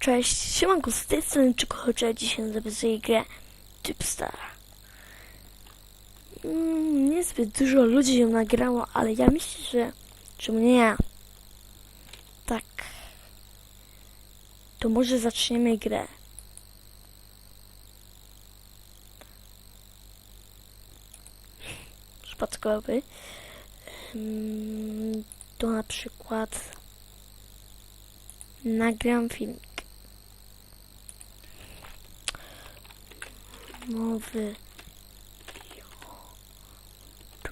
Cześć, siemanko, z tej strony Czekochocze, dzisiaj zapisuję grę Typstar. Mm, niezbyt dużo ludzi ją nagrało, ale ja myślę, że czemu nie? Tak. To może zaczniemy grę. Przypadkowy. Mm, To na przykład nagram filmik. Nowy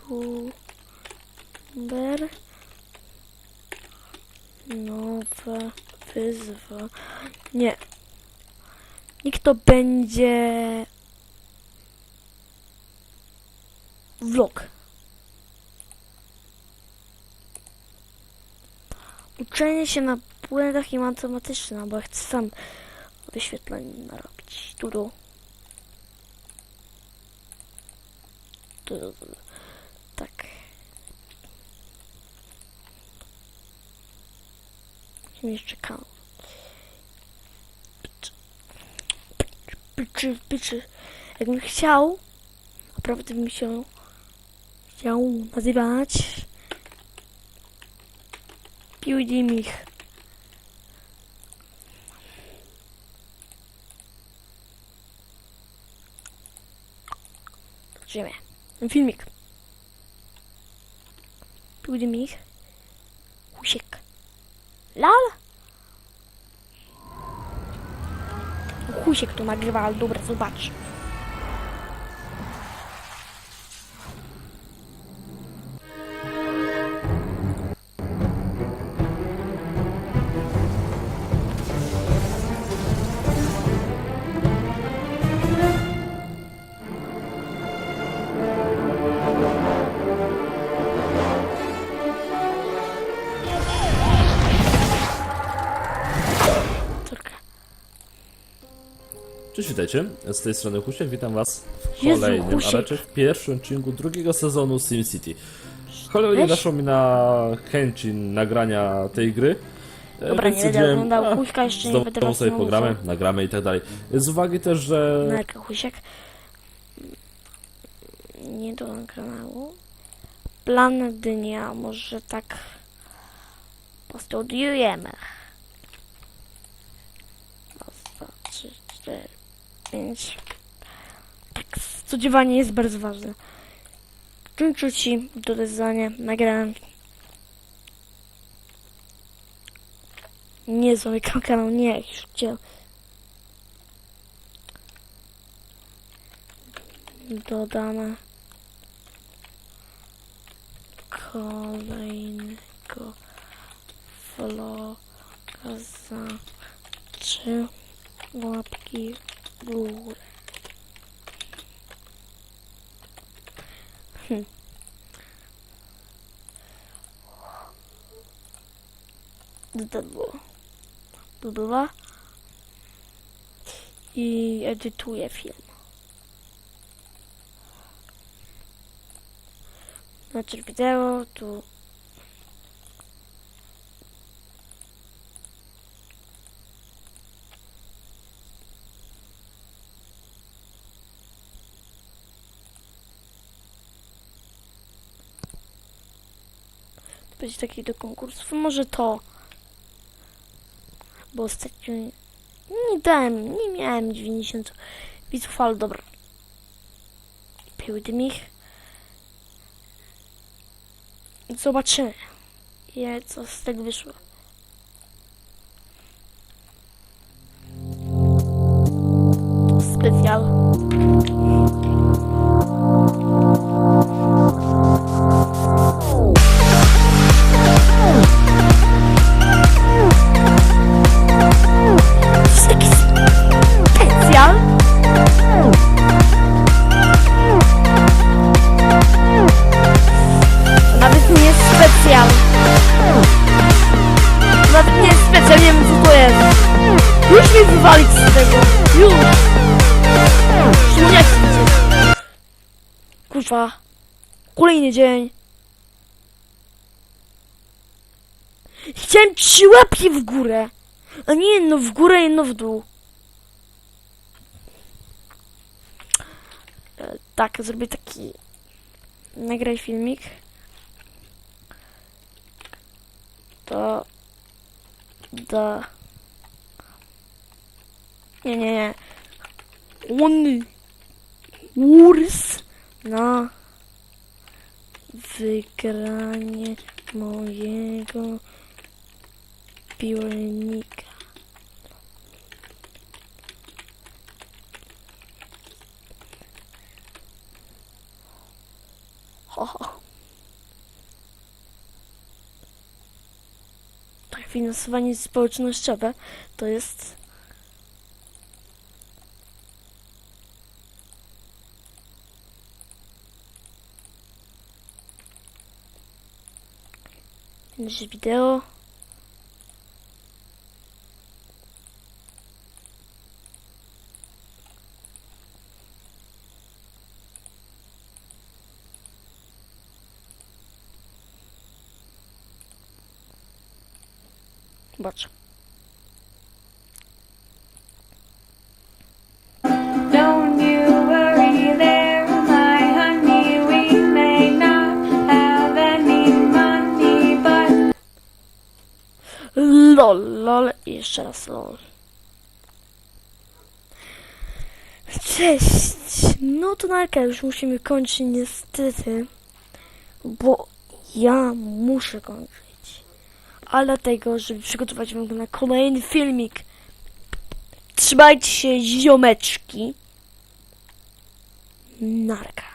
youtuber nowe wyzwa. Nie. Niech to będzie vlog. Uczenie się na błędach i matematyczne, bo ja chcę sam wyświetlenie narobić. Tu, tu. Tu, tu, tu. Tak. Musimy jeszcze kanał. Pyczy, pyczy. Jakbym chciał, naprawdę bym się chciał nazywać Piłdzi mich. Filmik. Piłdzi mich. Husiek. Lal. Husiek to nagrywa, ale dobra, zobacz. Cześć, witajcie. Z tej strony Husiek, witam was w Jezu, kolejnym, Husiek. a raczej w pierwszym odcinku drugiego sezonu SimCity. Cholernie Weź. naszło mi na chęci nagrania tej gry. E, Dobra, więc nie będę stwierdziłem, oglądał a, Huśka, jeszcze nie znowu będę was sobie znowu pogramy, nagramy i tak dalej. Z uwagi też, że Narka Husiek. Nie do kanału. Plan dnia, może tak postudiujemy. Raz, dwa, trzy, cztery, pięć. Tak, studiowanie jest bardzo ważne. Kończę ci to zdanie, nagrałem. Nie zamykam kanał, nie, już chciałem. dodane kolejnego vloga za trzy łapki w górę. Hm. To było? Dobywa i edytuję film. Znaczy wideo, tu będzie taki do konkursów, może to. Bo ostatnio nie dałem, nie miałem 90 widzów, ale dobra. Piły mich. Zobaczymy, je- co z tego wyszło. Specjal. Nie jest specjal, nie wiem co to jest. Już mnie wywalić z tego. Już. Widzieć. Kurwa. Kolejny dzień. Chciałem trzy łapki w górę. A nie jedno w górę, jedno w dół. E, Tak, zrobię taki... Nagraj filmik. To... Da... Nie, nie, nie. Łony. Urs na wygranie mojego piłnika. Ho, ho. Tak, finansowanie społecznościowe to jest Będzie wideo. But LOL, LOL i jeszcze raz LOL. Cześć! No to narka, już musimy kończyć niestety, bo ja muszę kończyć. Ale dlatego, żeby przygotować wam na kolejny filmik. Trzymajcie się ziomeczki. Narka.